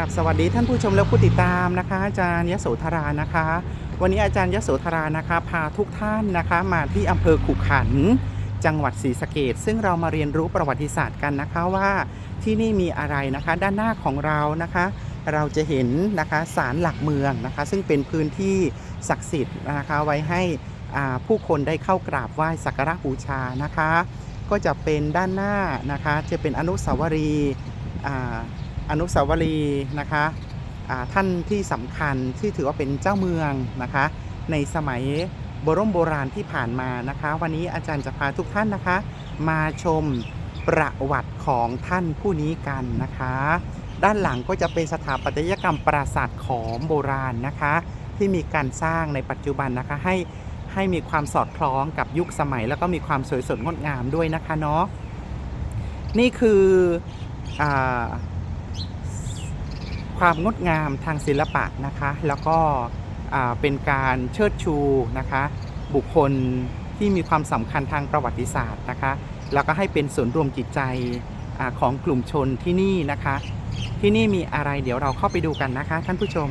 ครับสวัสดีท่านผู้ชมและผู้ติดตามนะคะ อาจารย์ยโสธรานะคะ วันนี้อาจารย์ยโสธรานะคะ พาทุกท่านนะคะมาที่อำเภอขุขัน จังหวัดศรีสะเกดซึ่งเรามาเรียนรู้ประวัติศาสตร์กันนะคะว่าที่นี่มีอะไรนะคะ ด้านหน้าของเรานะคะ เราจะเห็นนะคะศาลหลักเมืองนะคะ ซึ่งเป็นพื้นที่ศักดิ์สิทธิ์นะคะไว้ให้ผู้คนได้เข้ากราบไหว้สักการะบูชานะคะ ก็จะเป็นด้านหน้านะคะจะเป็นอนุสาวรีย์ อนุสาวรีย์นะคะท่านที่สำคัญที่ถือว่าเป็นเจ้าเมืองนะคะ ในสมัยโบรมโบราณที่ผ่านมานะคะ วันนี้อาจารย์จะพาทุกท่านนะคะ มาชมประวัติของท่านผู้นี้กันนะคะ ด้านหลังก็จะเป็นสถาปัตยกรรมปราสาทขอมโบราณนะคะ ที่มีการสร้างในปัจจุบันนะคะให้ให้มีความสอดคล้องกับยุคสมัย แล้วก็มีความสวยสดงดงามด้วยนะคะเนาะนี่คืออา ความงดงามทางศิลปะนะคะ แล้วก็เป็นการเชิดชูนะคะ บุคคลที่มีความสำคัญทางประวัติศาสตร์นะคะ แล้วก็ให้เป็นศูนย์รวมจิตใจอของกลุ่มชนที่นี่นะคะ ที่นี่มีอะไรเดี๋ยวเราเข้าไปดูกันนะคะ ท่านผู้ชม